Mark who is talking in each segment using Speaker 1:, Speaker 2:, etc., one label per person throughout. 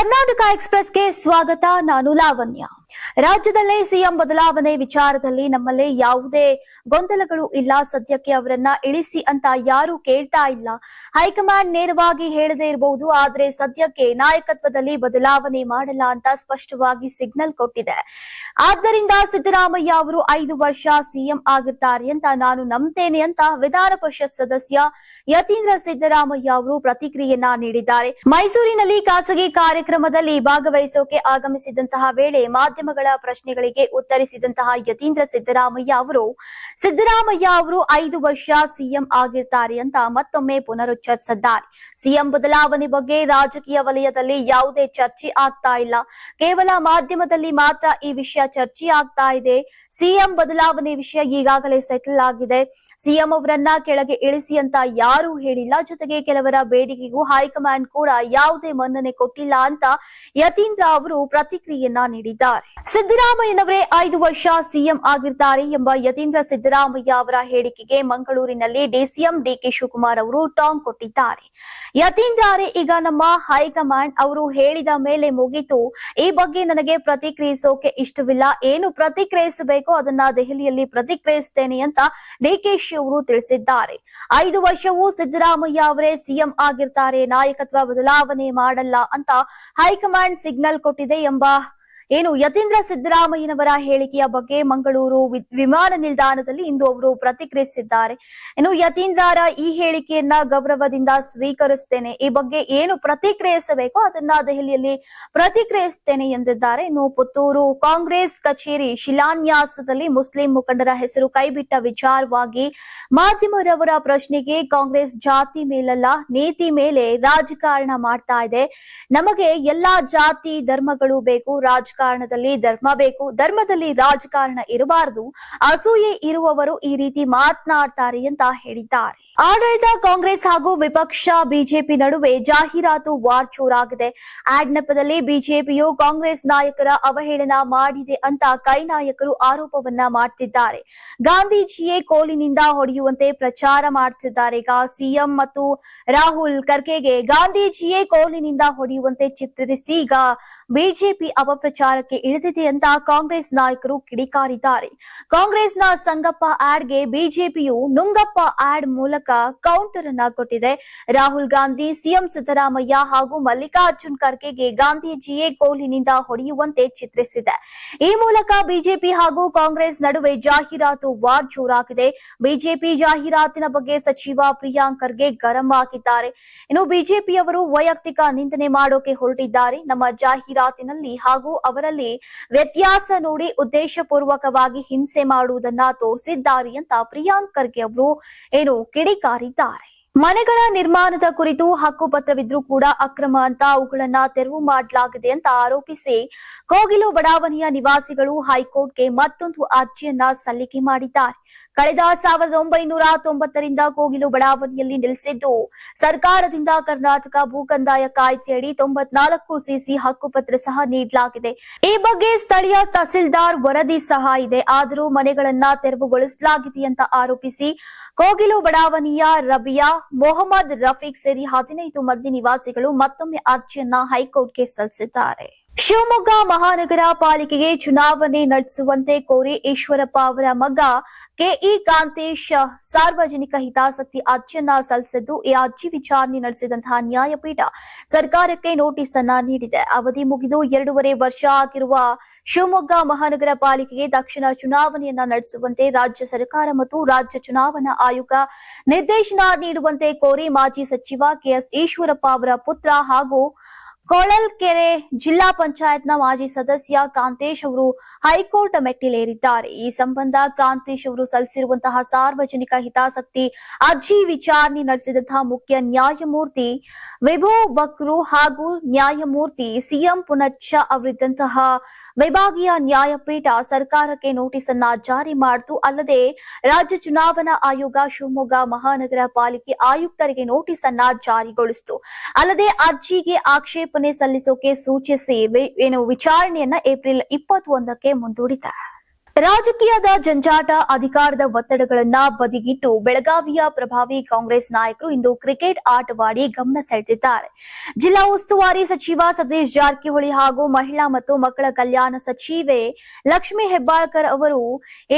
Speaker 1: ಕರ್ನಾಟಕ ಎಕ್ಸ್ಪ್ರೆಸ್ಗೆ ಸ್ವಾಗತ ನಾನು ಲಾವಣ್ಯ. ರಾಜ್ಯದಲ್ಲೇ ಸಿಎಂ ಬದಲಾವಣೆ ವಿಚಾರದಲ್ಲಿ ನಮ್ಮಲ್ಲಿ ಯಾವುದೇ ಗೊಂದಲಗಳು ಇಲ್ಲ. ಸದ್ಯಕ್ಕೆ ಅವರನ್ನ ಇಳಿಸಿ ಅಂತ ಯಾರು ಕೇಳ್ತಾ ಇಲ್ಲ. ಹೈಕಮಾಂಡ್ ನೇರವಾಗಿ ಹೇಳದೇ ಇರಬಹುದು ಆದ್ರೆ ಸದ್ಯಕ್ಕೆ ನಾಯಕತ್ವದಲ್ಲಿ ಬದಲಾವಣೆ ಮಾಡಲ್ಲ ಅಂತ ಸ್ಪಷ್ಟವಾಗಿ ಸಿಗ್ನಲ್ ಕೊಟ್ಟಿದೆ. ಆದ್ದರಿಂದ ಸಿದ್ದರಾಮಯ್ಯ ಅವರು ಐದು ವರ್ಷ ಸಿಎಂ ಆಗಿರ್ತಾರೆ ಅಂತ ನಾನು ನಂಬ್ತೇನೆ ಅಂತ ವಿಧಾನ ಪರಿಷತ್ ಸದಸ್ಯ ಯತೀಂದ್ರ ಸಿದ್ದರಾಮಯ್ಯ ಅವರು ಪ್ರತಿಕ್ರಿಯೆಯನ್ನ ನೀಡಿದ್ದಾರೆ. ಮೈಸೂರಿನಲ್ಲಿ ಖಾಸಗಿ ಕಾರ್ಯಕ್ರಮದಲ್ಲಿ ಭಾಗವಹಿಸೋಕೆ ಆಗಮಿಸಿದಂತಹ ವೇಳೆ ಮಾಧ್ಯಮಗಳ ಪ್ರಶ್ನೆಗಳಿಗೆ ಉತ್ತರಿಸಿದಂತಹ ಯತೀಂದ್ರ ಸಿದ್ದರಾಮಯ್ಯ ಅವರು ಸಿದ್ದರಾಮಯ್ಯ ಅವರು ಐದು ವರ್ಷ ಸಿಎಂ ಆಗಿರ್ತಾರೆ ಅಂತ ಮತ್ತೊಮ್ಮೆ ಪುನರುಚ್ಚರಿಸಿದ್ದಾರೆ. ಸಿಎಂ ಬದಲಾವಣೆ ಬಗ್ಗೆ ರಾಜಕೀಯ ವಲಯದಲ್ಲಿ ಯಾವುದೇ ಚರ್ಚೆ ಆಗ್ತಾ ಇಲ್ಲ. ಕೇವಲ ಮಾಧ್ಯಮದಲ್ಲಿ ಮಾತ್ರ ಈ ವಿಷಯ ಚರ್ಚೆ ಆಗ್ತಾ ಇದೆ. ಸಿಎಂ ಬದಲಾವಣೆ ವಿಷಯ ಈಗಾಗಲೇ ಸೆಟಲ್ ಆಗಿದೆ. ಸಿಎಂ ಅವರನ್ನ ಕೆಳಗೆ ಇಳಿಸಿ ಅಂತ ಯಾರೂ ಹೇಳಿಲ್ಲ. ಜೊತೆಗೆ ಕೆಲವರ ಬೇಡಿಕೆಗೂ ಹೈಕಮಾಂಡ್ ಕೂಡ ಯಾವುದೇ ಮನ್ನಣೆ ಕೊಟ್ಟಿಲ್ಲ ಅಂತ ಯತೀಂದ್ರ ಅವರು ಪ್ರತಿಕ್ರಿಯೆಯನ್ನ ನೀಡಿದ್ದಾರೆ. ಸಿದ್ದರಾಮಯ್ಯನವರೇ ಐದು ವರ್ಷ ಸಿಎಂ ಆಗಿರ್ತಾರೆ ಎಂಬ ಯತೀಂದ್ರ ಸಿದ್ದರಾಮಯ್ಯ ಅವರ ಹೇಳಿಕೆಗೆ ಮಂಗಳೂರಿನಲ್ಲಿ ಡಿಸಿಎಂ ಡಿಕೆ ಶಿವಕುಮಾರ್ ಅವರು ಟಾಂಗ್ ಕೊಟ್ಟಿದ್ದಾರೆ. ಯತೀಂದ್ರ ಈಗ ನಮ್ಮ ಹೈಕಮಾಂಡ್ ಅವರು ಹೇಳಿದ ಮೇಲೆ ಮುಗಿತು. ಈ ಬಗ್ಗೆ ನನಗೆ ಪ್ರತಿಕ್ರಿಯಿಸೋಕೆ ಇಷ್ಟವಿಲ್ಲ. ಏನು ಪ್ರತಿಕ್ರಿಯಿಸಬೇಕೋ? ಅದನ್ನ ದೆಹಲಿಯಲ್ಲಿ ಪ್ರತಿಕ್ರಿಯಿಸ್ತೇನೆ ಅಂತ ಡಿಕೆಶಿ ಅವರು ತಿಳಿಸಿದ್ದಾರೆ. ಐದು ವರ್ಷವೂ ಸಿದ್ದರಾಮಯ್ಯ ಅವರೇ ಸಿಎಂ ಆಗಿರ್ತಾರೆ. ನಾಯಕತ್ವ ಬದಲಾವಣೆ ಮಾಡಲ್ಲ ಅಂತ ಹೈಕಮಾಂಡ್ ಸಿಗ್ನಲ್ ಕೊಟ್ಟಿದೆ ಎಂಬ ಏನು ಯತೀಂದ್ರ ಸಿದ್ದರಾಮಯ್ಯನವರ ಹೇಳಿಕೆಯ ಬಗ್ಗೆ ಮಂಗಳೂರು ವಿಮಾನ ನಿಲ್ದಾಣದಲ್ಲಿ ಇಂದು ಅವರು ಪ್ರತಿಕ್ರಿಯಿಸಿದ್ದಾರೆ. ಏನು ಯತೀಂದ್ರರ ಈ ಹೇಳಿಕೆಯನ್ನ ಗೌರವದಿಂದ ಸ್ವೀಕರಿಸ್ತೇನೆ. ಈ ಬಗ್ಗೆ ಏನು ಪ್ರತಿಕ್ರಿಯಿಸಬೇಕೋ ಅದನ್ನ ದೆಹಲಿಯಲ್ಲಿ ಪ್ರತಿಕ್ರಿಯಿಸ್ತೇನೆ ಎಂದಿದ್ದಾರೆ. ಇನ್ನು ಪುತ್ತೂರು ಕಾಂಗ್ರೆಸ್ ಕಚೇರಿ ಶಿಲಾನ್ಯಾಸದಲ್ಲಿ ಮುಸ್ಲಿಂ ಮುಖಂಡರ ಹೆಸರು ಕೈಬಿಟ್ಟ ವಿಚಾರವಾಗಿ ಮಾಧ್ಯಮರವರ ಪ್ರಶ್ನೆಗೆ ಕಾಂಗ್ರೆಸ್ ಜಾತಿ ಮೇಲಲ್ಲ, ನೀತಿ ಮೇಲೆ ರಾಜಕಾರಣ ಮಾಡ್ತಾ ಇದೆ. ನಮಗೆ ಎಲ್ಲಾ ಜಾತಿ ಧರ್ಮಗಳು ಬೇಕು ರಾಜಕಾರಣದಲ್ಲಿ ಧರ್ಮ ಬೇಕು. ಧರ್ಮದಲ್ಲಿ ರಾಜಕಾರಣ ಇರಬಾರದು. ಅಸೂಯೆ ಇರುವವರು ಈ ರೀತಿ ಮಾತನಾಡ್ತಾರೆ ಅಂತ ಹೇಳಿದ್ದಾರೆ. ಆಡಳಿತ ಕಾಂಗ್ರೆಸ್ ಹಾಗೂ ವಿಪಕ್ಷ ಬಿಜೆಪಿ ನಡುವೆ ಜಾಹೀರಾತು ವಾರ್ ಚೂರಾಗಿದೆ. ಆಡ್ ನೆಪದಲ್ಲಿ ಬಿಜೆಪಿಯು ಕಾಂಗ್ರೆಸ್ ನಾಯಕರ ಅವಹೇಳನ ಮಾಡಿದೆ ಅಂತ ಕೈ ನಾಯಕರು ಆರೋಪವನ್ನ ಮಾಡ್ತಿದ್ದಾರೆ. ಗಾಂಧೀಜಿಯೇ ಕೋಲಿನಿಂದ ಹೊಡೆಯುವಂತೆ ಪ್ರಚಾರ ಮಾಡ್ತಿದ್ದಾರೆ. ಈಗ ಸಿಎಂ ಮತ್ತು ರಾಹುಲ್ ಖರ್ಗೆಗೆ ಗಾಂಧೀಜಿಯೇ ಕೋಲಿನಿಂದ ಹೊಡೆಯುವಂತೆ ಚಿತ್ರಿಸಿ ಈಗ ಬಿಜೆಪಿ ಅಪಪ್ರಚಾರಕ್ಕೆ ಇಳಿದಿದೆ ಅಂತ ಕಾಂಗ್ರೆಸ್ ನಾಯಕರು ಕಿಡಿಕಾರಿದ್ದಾರೆ. ಕಾಂಗ್ರೆಸ್ನ ಸಂಗಪ್ಪ ಆಡ್ಗೆ ಬಿಜೆಪಿಯು ನುಂಗಪ್ಪ ಆಡ್ ಮೂಲಕ ಕೌಂಟರ್ ಅನ್ನ ಕೊಟ್ಟಿದೆ. ರಾಹುಲ್ ಗಾಂಧಿ, ಸಿಎಂ ಸಿದ್ದರಾಮಯ್ಯ ಹಾಗೂ ಮಲ್ಲಿಕಾರ್ಜುನ್ ಖರ್ಗೆಗೆ ಗಾಂಧೀಜಿಯೇ ಕೋಲಿನಿಂದ ಹೊಡೆಯುವಂತೆ ಚಿತ್ರಿಸಿದೆ. ಈ ಮೂಲಕ ಬಿಜೆಪಿ ಹಾಗೂ ಕಾಂಗ್ರೆಸ್ ನಡುವೆ ಜಾಹೀರಾತು ವಾರ್ ಜೋರಾಗಿದೆ. ಬಿಜೆಪಿ ಜಾಹೀರಾತಿನ ಬಗ್ಗೆ ಸಚಿವ ಪ್ರಿಯಾಂಕ್ ಖರ್ಗೆ ಗರಂ ಆಗಿದ್ದಾರೆ. ಇನ್ನು ಬಿಜೆಪಿಯವರು ವೈಯಕ್ತಿಕ ನಿಂದನೆ ಮಾಡೋಕೆ ಹೊರಟಿದ್ದಾರೆ. ನಮ್ಮ ಜಾಹೀರಾತಿನಲ್ಲಿ ಹಾಗೂ ಅವರಲ್ಲಿ ವ್ಯತ್ಯಾಸ ನೋಡಿ ಉದ್ದೇಶಪೂರ್ವಕವಾಗಿ ಹಿಂಸೆ ಮಾಡುವುದನ್ನ ತೋರಿಸಿದ್ದಾರೆ ಅಂತ ಪ್ರಿಯಾಂಕ್ ಖರ್ಗೆ ಅವರು ಏನು ಕಿಡಿಕಾರಿದ್ದಾರೆ ಮನೆಗಳ ನಿರ್ಮಾಣದ ಕುರಿತು ಹಕ್ಕುಪತ್ರವಿದ್ರೂ ಕೂಡ ಅಕ್ರಮ ಅಂತ ಅವುಗಳನ್ನ ತೆರವು ಮಾಡಲಾಗಿದೆ ಅಂತ ಆರೋಪಿಸಿ ಕೋಗಿಲು ಬಡಾವಣೆಯ ನಿವಾಸಿಗಳು ಹೈಕೋರ್ಟ್ಗೆ ಮತ್ತೊಂದು ಅರ್ಜಿಯನ್ನ ಸಲ್ಲಿಕೆ ಮಾಡಿದ್ದಾರೆ. ಕಳೆದ ಸಾವಿರದ ಒಂಬೈನೂರ ತೊಂಬತ್ತರಿಂದ ಕೋಗಿಲು ಬಡಾವಣೆಯಲ್ಲಿ ನೆಲೆಸಿದ್ದು, ಸರ್ಕಾರದಿಂದ ಕರ್ನಾಟಕ ಭೂಕಂದಾಯ ಕಾಯ್ದೆಯಡಿ ತೊಂಬತ್ನಾಲ್ಕು ಸಿಸಿ ಹಕ್ಕುಪತ್ರ ಸಹ ನೀಡಲಾಗಿದೆ. ಈ ಬಗ್ಗೆ ಸ್ಥಳೀಯ ತಹಸೀಲ್ದಾರ್ ವರದಿ ಸಹ ಇದೆ. ಆದರೂ ಮನೆಗಳನ್ನ ತೆರವುಗೊಳಿಸಲಾಗಿದೆ ಅಂತ ಆರೋಪಿಸಿ ಕೋಗಿಲು ಬಡಾವಣೆಯ ರಬಿಯಾ ಮೊಹಮ್ಮದ್ ರಫೀಕ್ ಸೇರಿ ಹದಿನೈದು ಮಂದಿ ನಿವಾಸಿಗಳು ಮತ್ತೊಮ್ಮೆ ಅರ್ಜಿಯನ್ನ ಹೈಕೋರ್ಟ್ಗೆ ಸಲ್ಲಿಸಿದ್ದಾರೆ. ಶಿವಮೊಗ್ಗ ಮಹಾನಗರ ಪಾಲಿಕೆಗೆ ಚುನಾವಣೆ ನಡೆಸುವಂತೆ ಕೋರಿ ಈಶ್ವರಪ್ಪ ಅವರ ಮಗ ಕೆಇ ಕಾಂತೇಶ್ ಸಾರ್ವಜನಿಕ ಹಿತಾಸಕ್ತಿ ಅರ್ಜಿಯನ್ನ ಸಲ್ಲಿಸಿದ್ದು, ಈ ಅರ್ಜಿ ವಿಚಾರಣೆ ನಡೆಸಿದಂತಹ ನ್ಯಾಯಪೀಠ ಸರ್ಕಾರಕ್ಕೆ ನೋಟಿಸ್ ಅನ್ನ ನೀಡಿದೆ. ಅವಧಿ ಮುಗಿದು ಎರಡೂವರೆ ವರ್ಷ ಆಗಿರುವ ಶಿವಮೊಗ್ಗ ಮಹಾನಗರ ಪಾಲಿಕೆಗೆ ತಕ್ಷಣ ಚುನಾವಣೆಯನ್ನ ನಡೆಸುವಂತೆ ರಾಜ್ಯ ಸರ್ಕಾರ ಮತ್ತು ರಾಜ್ಯ ಚುನಾವಣಾ ಆಯೋಗ ನಿರ್ದೇಶನ ನೀಡುವಂತೆ ಕೋರಿ ಮಾಜಿ ಸಚಿವ ಕೆಎಸ್ ಈಶ್ವರಪ್ಪ ಅವರ ಪುತ್ರ ಹಾಗೂ ಕೊಳಲ್ಕೆರೆ ಜಿಲ್ಲಾ ಪಂಚಾಯತ್ನ ಮಾಜಿ ಸದಸ್ಯ ಕಾಂತೇಶ್ ಅವರು ಹೈಕೋರ್ಟ್ ಮೆಟ್ಟಿಲೇರಿದ್ದಾರೆ. ಈ ಸಂಬಂಧ ಕಾಂತೇಶ್ ಅವರು ಸಲ್ಲಿಸಿರುವಂತಹ ಸಾರ್ವಜನಿಕ ಹಿತಾಸಕ್ತಿ ಅರ್ಜಿ ವಿಚಾರಣೆ ನಡೆಸಿದಂತಹ ಮುಖ್ಯ ನ್ಯಾಯಮೂರ್ತಿ ವಿಭೋ ಬಕ್ರು ಹಾಗೂ ನ್ಯಾಯಮೂರ್ತಿ ಸಿಎಂ ಪುನಚ್ಚ ಅವರಿದ್ದಂತಹ ವಿಭಾಗೀಯ ನ್ಯಾಯಪೀಠ ಸರ್ಕಾರಕ್ಕೆ ನೋಟಿಸ್ ಅನ್ನ ಜಾರಿ ಮಾಡಿತು. ಅಲ್ಲದೆ ರಾಜ್ಯ ಚುನಾವಣಾ ಆಯೋಗ ಶಿವಮೊಗ್ಗ ಮಹಾನಗರ ಪಾಲಿಕೆ ಆಯುಕ್ತರಿಗೆ ನೋಟಿಸ್ ಅನ್ನ ಜಾರಿಗೊಳಿಸಿತು. ಅಲ್ಲದೆ ಅರ್ಜಿಗೆ ಆಕ್ಷೇಪಣೆ ಸಲ್ಲಿಸೋಕೆ ಸೂಚಿಸಿ ಏನು ವಿಚಾರಣೆಯನ್ನ ಏಪ್ರಿಲ್ ಇಪ್ಪತ್ತೊಂದಕ್ಕೆ ಮುಂದೂಡಿದೆ ರಾಜಕೀಯದ ಜಂಜಾಟ ಅಧಿಕಾರದ ಒತ್ತಡಗಳನ್ನ ಬದಿಗಿಟ್ಟು ಬೆಳಗಾವಿಯ ಪ್ರಭಾವಿ ಕಾಂಗ್ರೆಸ್ ನಾಯಕರು ಇಂದು ಕ್ರಿಕೆಟ್ ಆಟವಾಡಿ ಗಮನ ಸೆಳೆದಿದ್ದಾರೆ. ಜಿಲ್ಲಾ ಉಸ್ತುವಾರಿ ಸಚಿವ ಸತೀಶ್ ಜಾರಕಿಹೊಳಿ ಹಾಗೂ ಮಹಿಳಾ ಮತ್ತು ಮಕ್ಕಳ ಕಲ್ಯಾಣ ಸಚಿವೆ ಲಕ್ಷ್ಮಿ ಹೆಬ್ಬಾಳ್ಕರ್ ಅವರು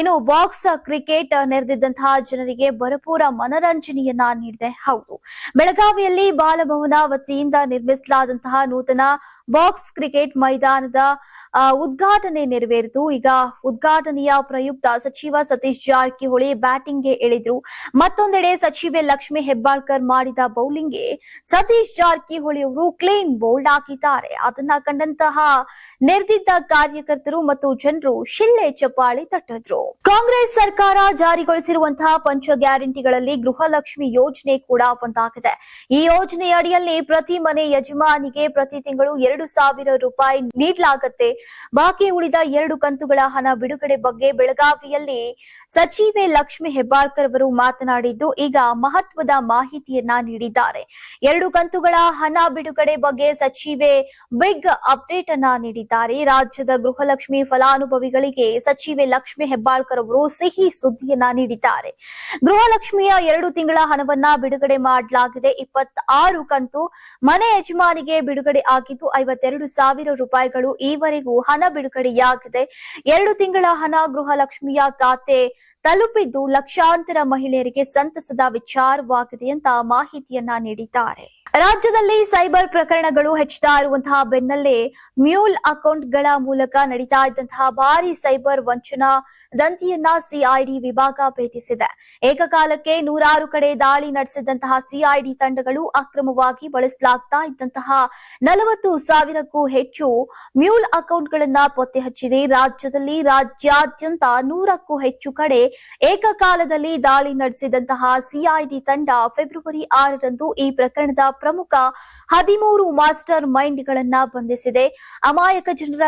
Speaker 1: ಏನು ಬಾಕ್ಸ್ ಕ್ರಿಕೆಟ್ ನೆರೆದಿದ್ದಂತಹ ಜನರಿಗೆ ಭರಪೂರ ಮನರಂಜನೆಯನ್ನ ನೀಡಿದೆ. ಹೌದು, ಬೆಳಗಾವಿಯಲ್ಲಿ ಬಾಲಭವನ ವತಿಯಿಂದ ನಿರ್ಮಿಸಲಾದಂತಹ ನೂತನ ಬಾಕ್ಸ್ ಕ್ರಿಕೆಟ್ ಮೈದಾನದ ಉದ್ಘಾಟನೆ ನೆರವೇರಿತು. ಈಗ ಉದ್ಘಾಟನೆಯ ಪ್ರಯುಕ್ತ ಸಚಿವ ಸತೀಶ್ ಜಾರಕಿಹೊಳಿ ಬ್ಯಾಟಿಂಗ್ಗೆ ಇಳಿದ್ರು. ಮತ್ತೊಂದೆಡೆ ಸಚಿವೆ ಲಕ್ಷ್ಮಿ ಹೆಬ್ಬಾಳ್ಕರ್ ಮಾಡಿದ ಬೌಲಿಂಗ್ಗೆ ಸತೀಶ್ ಜಾರಕಿಹೊಳಿ ಅವರು ಕ್ಲೀನ್ ಬೌಲ್ಡ್ ಹಾಕಿದ್ದಾರೆ. ಅದನ್ನ ಕಂಡಂತಹ ನೆರೆದಿದ್ದ ಕಾರ್ಯಕರ್ತರು ಮತ್ತು ಜನರು ಶಿಳ್ಳೆ ಚಪ್ಪಾಳೆ ತಟ್ಟಿದ್ರು. ಕಾಂಗ್ರೆಸ್ ಸರ್ಕಾರ ಜಾರಿಗೊಳಿಸಿರುವಂತಹ ಪಂಚ ಗ್ಯಾರಂಟಿಗಳಲ್ಲಿ ಗೃಹಲಕ್ಷ್ಮಿ ಯೋಜನೆ ಕೂಡ ಒಂದಾಗಿದೆ. ಈ ಯೋಜನೆಯ ಅಡಿಯಲ್ಲಿ ಪ್ರತಿ ಮನೆ ಯಜಮಾನಿಗೆ ಪ್ರತಿ ತಿಂಗಳು ಎರಡು ಸಾವಿರ ರೂಪಾಯಿ ನೀಡಲಾಗುತ್ತೆ. ಬಾಕಿ ಉಳಿದ ಎರಡು ಕಂತುಗಳ ಹಣ ಬಿಡುಗಡೆ ಬಗ್ಗೆ ಬೆಳಗಾವಿಯಲ್ಲಿ ಸಚಿವೆ ಲಕ್ಷ್ಮಿ ಹೆಬ್ಬಾಳ್ಕರ್ ಅವರು ಮಾತನಾಡಿದ್ದು, ಈಗ ಮಹತ್ವದ ಮಾಹಿತಿಯನ್ನ ನೀಡಿದ್ದಾರೆ. ಎರಡು ಕಂತುಗಳ ಹಣ ಬಿಡುಗಡೆ ಬಗ್ಗೆ ಸಚಿವೆ ಬಿಗ್ ಅಪ್ಡೇಟ್ ಅನ್ನ ನೀಡಿದ್ದಾರೆ. ರಾಜ್ಯದ ಗೃಹಲಕ್ಷ್ಮಿ ಫಲಾನುಭವಿಗಳಿಗೆ ಸಚಿವೆ ಲಕ್ಷ್ಮಿ ಹೆಬ್ಬಾಳ್ಕರ್ ಅವರು ಸಿಹಿ ಸುದ್ದಿಯನ್ನ ನೀಡಿದ್ದಾರೆ. ಗೃಹಲಕ್ಷ್ಮಿಯ ಎರಡು ತಿಂಗಳ ಹಣವನ್ನ ಬಿಡುಗಡೆ ಮಾಡಲಾಗಿದೆ. ಇಪ್ಪತ್ತಾರು ಕಂತು ಮನೆ ಯಜಮಾನಿಗೆ ಬಿಡುಗಡೆ ಆಗಿದ್ದು, ಐವತ್ತೆರಡು ಸಾವಿರ ರೂಪಾಯಿಗಳು ಈವರೆಗೂ ಹಣ ಬಿಡುಗಡೆಯಾಗಿದೆ. ಎರಡು ತಿಂಗಳ ಹಣ ಗೃಹಲಕ್ಷ್ಮಿಯ ಖಾತೆ ತಲುಪಿದ್ದು ಲಕ್ಷಾಂತರ ಮಹಿಳೆಯರಿಗೆ ಸಂತಸದ ವಿಚಾರವಾಗಿದೆ ಅಂತ ಮಾಹಿತಿಯನ್ನ ನೀಡಿದ್ದಾರೆ. ರಾಜ್ಯದಲ್ಲಿ ಸೈಬರ್ ಪ್ರಕರಣಗಳು ಹೆಚ್ಚುತ್ತಾ ಇರುವಂತಹ ಬೆನ್ನಲ್ಲೇ ಮ್ಯೂಲ್ ಅಕೌಂಟ್ಗಳ ಮೂಲಕ ನಡೀತಾ ಇದ್ದಂತಹ ಭಾರಿ ಸೈಬರ್ ವಂಚನಾ ದಂತಿಯನ್ನ ಸಿಐಡಿ ವಿಭಾಗ ಭೇದಿಸಿದೆ ಏಕಕಾಲಕ್ಕೆ ನೂರಾರು ಕಡೆ ದಾಳಿ ನಡೆಸಿದಂತಹ ಸಿಐಡಿ ತಂಡಗಳು ಅಕ್ರಮವಾಗಿ ಬಳಸಲಾಗ್ತಾ ಇದ್ದಂತಹ ನಲವತ್ತು ಸಾವಿರಕ್ಕೂ ಹೆಚ್ಚು ಮ್ಯೂಲ್ ಅಕೌಂಟ್ಗಳನ್ನ ಪತ್ತೆ ಹಚ್ಚಿದೆ. ರಾಜ್ಯದಲ್ಲಿ ರಾಜ್ಯಾದ್ಯಂತ ನೂರಕ್ಕೂ ಹೆಚ್ಚು ಕಡೆ ಏಕಕಾಲದಲ್ಲಿ ದಾಳಿ ನಡೆಸಿದಂತಹ ಸಿಐಡಿ ತಂಡ ಫೆಬ್ರವರಿ ಆರರಂದು ಈ ಪ್ರಕರಣದ ಪ್ರಮುಖ ಹದಿಮೂರು ಮಾಸ್ಟರ್ ಮೈಂಡ್ಗಳನ್ನ ಬಂಧಿಸಿದೆ. ಅಮಾಯಕ ಜನರ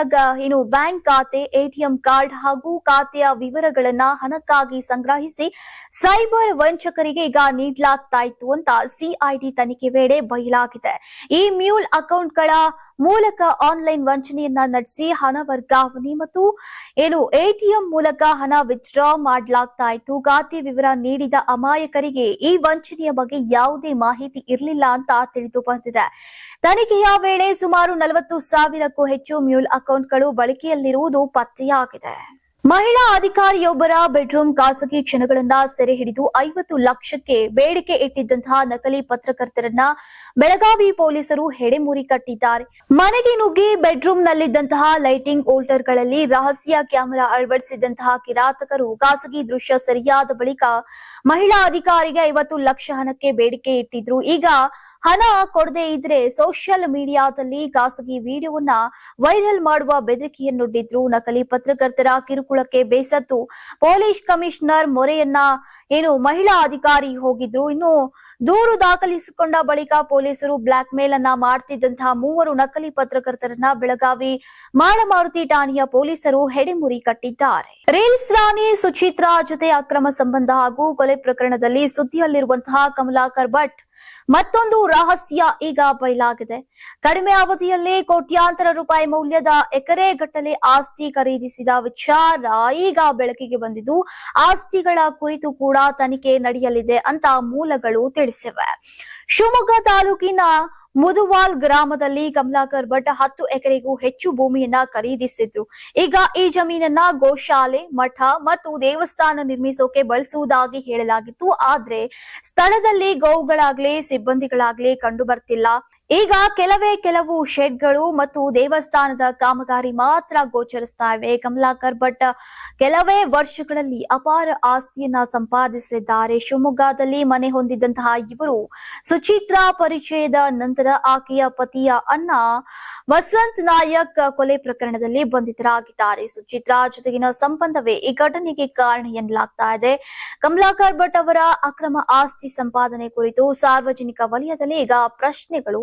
Speaker 1: ಏನು ಬ್ಯಾಂಕ್ ಖಾತೆ ಎಟಿಎಂ ಕಾರ್ಡ್ ಹಾಗೂ ಖಾತೆಯ ವಿವರಗಳನ್ನ ಹಣಕ್ಕಾಗಿ ಸಂಗ್ರಹಿಸಿ ಸೈಬರ್ ವಂಚಕರಿಗೆ ಈಗ ನೀಡಲಾಗ್ತಾ ಇತ್ತು ಅಂತ ಸಿಐಡಿ ತನಿಖೆ ವೇಳೆ ಬಯಲಾಗಿದೆ. ಈ ಮ್ಯೂಲ್ ಅಕೌಂಟ್ಗಳ ಮೂಲಕ ಆನ್ಲೈನ್ ವಂಚನೆಯನ್ನ ನಡೆಸಿ ಹಣ ವರ್ಗಾವಣೆ ಮತ್ತು ಏನು ಎಟಿಎಂ ಮೂಲಕ ಹಣ ವಿತ್ಡ್ರಾ ಮಾಡಲಾಗ್ತಾ ಇತ್ತು ಖಾತೆ ವಿವರ ನೀಡಿದ ಅಮಾಯಕರಿಗೆ ಈ ವಂಚನೆಯ ಬಗ್ಗೆ ಯಾವುದೇ ಮಾಹಿತಿ ಇರಲಿಲ್ಲ ಅಂತ ತಿಳಿದು ಬಂದಿದೆ. ತನಿಖೆಯ ವೇಳೆ ಸುಮಾರು ನಲವತ್ತು ಸಾವಿರಕ್ಕೂ ಹೆಚ್ಚು ಮ್ಯೂಲ್ ಅಕೌಂಟ್ಗಳು ಬಳಕೆಯಲ್ಲಿರುವುದು ಪತ್ತೆಯಾಗಿದೆ. ಮಹಿಳಾ ಅಧಿಕಾರಿಯೊಬ್ಬರ ಬೆಡ್ರೂಮ್ ಖಾಸಗಿ ಕ್ಷಣಗಳಿಂದ ಸೆರೆ ಹಿಡಿದು ಐವತ್ತು ಲಕ್ಷಕ್ಕೆ ಬೇಡಿಕೆ ಇಟ್ಟಿದ್ದಂತಹ ನಕಲಿ ಪತ್ರಕರ್ತರನ್ನ ಬೆಳಗಾವಿ ಪೊಲೀಸರು ಹೆಡೆಮುರಿ ಕಟ್ಟಿದ್ದಾರೆ. ಮನೆಗೆ ನುಗ್ಗಿ ಬೆಡ್ರೂಮ್ ನಲ್ಲಿದ್ದಂತಹ ಲೈಟಿಂಗ್ ಓಲ್ಟರ್ಗಳಲ್ಲಿ ರಹಸ್ಯ ಕ್ಯಾಮೆರಾ ಅಳವಡಿಸಿದಂತಹ ಕಿರಾತಕರು ಖಾಸಗಿ ದೃಶ್ಯ ಸರಿಯಾದ ಬಳಿಕ ಮಹಿಳಾ ಅಧಿಕಾರಿಗೆ ಐವತ್ತು ಲಕ್ಷ ಹಣಕ್ಕೆ ಬೇಡಿಕೆ ಇಟ್ಟಿದ್ರು. ಈಗ ಹಣ ಕೊಡದೇ ಇದ್ರೆ ಸೋಷಿಯಲ್ ಮೀಡಿಯಾದಲ್ಲಿ ಖಾಸಗಿ ವಿಡಿಯೋವನ್ನ ವೈರಲ್ ಮಾಡುವ ಬೆದರಿಕೆಯನ್ನೊಡ್ಡಿದ್ರು ನಕಲಿ ಪತ್ರಕರ್ತರ ಕಿರುಕುಳಕ್ಕೆ ಬೇಸತ್ತು. ಪೊಲೀಸ್ ಕಮಿಷನರ್ ಮೊರೆಯನ್ನ ಏನು ಮಹಿಳಾ ಅಧಿಕಾರಿ ಹೋಗಿದ್ರು. ಇನ್ನು ದೂರು ದಾಖಲಿಸಿಕೊಂಡ ಬಳಿಕ ಪೊಲೀಸರು ಬ್ಲಾಕ್ ಮೇಲ್ ಅನ್ನ ಮಾಡ್ತಿದ್ದಂತಹ ಮೂವರು ನಕಲಿ ಪತ್ರಕರ್ತರನ್ನ ಬೆಳಗಾವಿ ಮಾಳಮಾರುತಿ ಠಾಣೆಯ ಪೊಲೀಸರು ಹೆಡೆಮುರಿ ಕಟ್ಟಿದ್ದಾರೆ. ರೀಲ್ಸ್ ರಾಣಿ ಸುಚಿತ್ರಾ ಜೊತೆ ಅಕ್ರಮ ಸಂಬಂಧ ಹಾಗೂ ಕೊಲೆ ಪ್ರಕರಣದಲ್ಲಿ ಸುದ್ದಿಯಲ್ಲಿರುವಂತಹ ಕಮಲಾಕರ್ ಭಟ್ ಮತ್ತೊಂದು ರಹಸ್ಯ ಈಗ ಬಯಲಾಗಿದೆ. ಕಡಿಮೆ ಅವಧಿಯಲ್ಲಿ ಕೋಟ್ಯಾಂತರ ರೂಪಾಯಿ ಮೌಲ್ಯದ ಎಕರೆ ಗಟ್ಟಲೆ ಆಸ್ತಿ ಖರೀದಿಸಿದ ವಿಚಾರ ಈಗ ಬೆಳಕಿಗೆ ಬಂದಿದ್ದು, ಆಸ್ತಿಗಳ ಕುರಿತು ಕೂಡ ತನಿಖೆ ನಡೆಯಲಿದೆ ಅಂತ ಮೂಲಗಳು ತಿಳಿಸಿವೆ. ಶಿವಮೊಗ್ಗ ತಾಲೂಕಿನ ಮುದುವಾಲ್ ಗ್ರಾಮದಲ್ಲಿ ಕಮಲಾಕರ್ ಭಟ್ ಹತ್ತು ಎಕರೆಗೂ ಹೆಚ್ಚು ಭೂಮಿಯನ್ನ ಖರೀದಿಸಿದ್ರು. ಈಗ ಈ ಜಮೀನನ್ನ ಗೋಶಾಲೆ, ಮಠ ಮತ್ತು ದೇವಸ್ಥಾನ ನಿರ್ಮಿಸೋಕೆ ಬಳಸುವುದಾಗಿ ಹೇಳಲಾಗಿತ್ತು. ಆದ್ರೆ ಸ್ಥಳದಲ್ಲಿ ಗೋವುಗಳಾಗ್ಲಿ, ಸಿಬ್ಬಂದಿಗಳಾಗ್ಲಿ ಕಂಡು ಬರ್ತಿಲ್ಲ ಈಗ ಕೆಲವೇ ಕೆಲವು ಶೆಡ್ಗಳು ಮತ್ತು ದೇವಸ್ಥಾನದ ಕಾಮಗಾರಿ ಮಾತ್ರ ಗೋಚರಿಸ್ತಾ ಇವೆ ಕಮಲಾಕರ್ ಭಟ್, ಕೆಲವೇ ವರ್ಷಗಳಲ್ಲಿ ಅಪಾರ ಆಸ್ತಿಯನ್ನ ಸಂಪಾದಿಸಿದ್ದಾರೆ. ಶಿವಮೊಗ್ಗದಲ್ಲಿ ಮನೆ ಹೊಂದಿದ್ದಂತಹ ಇವರು ಸುಚಿತ್ರಾ ಪರಿಚಯದ ನಂತರ ಆಕೆಯ ಪತಿಯ ಅನ್ನ ವಸಂತ್ ನಾಯಕ್ ಕೊಲೆ ಪ್ರಕರಣದಲ್ಲಿ ಬಂಧಿತರಾಗಿದ್ದಾರೆ. ಸುಚಿತ್ರ ಜೊತೆಗಿನ ಸಂಬಂಧವೇ ಈ ಘಟನೆಗೆ ಕಾರಣ ಎನ್ನಲಾಗ್ತಾ ಇದೆ. ಕಮಲಾಕರ್ ಭಟ್ ಅವರ ಅಕ್ರಮ ಆಸ್ತಿ ಸಂಪಾದನೆ ಕುರಿತು ಸಾರ್ವಜನಿಕ ವಲಯದಲ್ಲಿ ಈಗ ಪ್ರಶ್ನೆಗಳು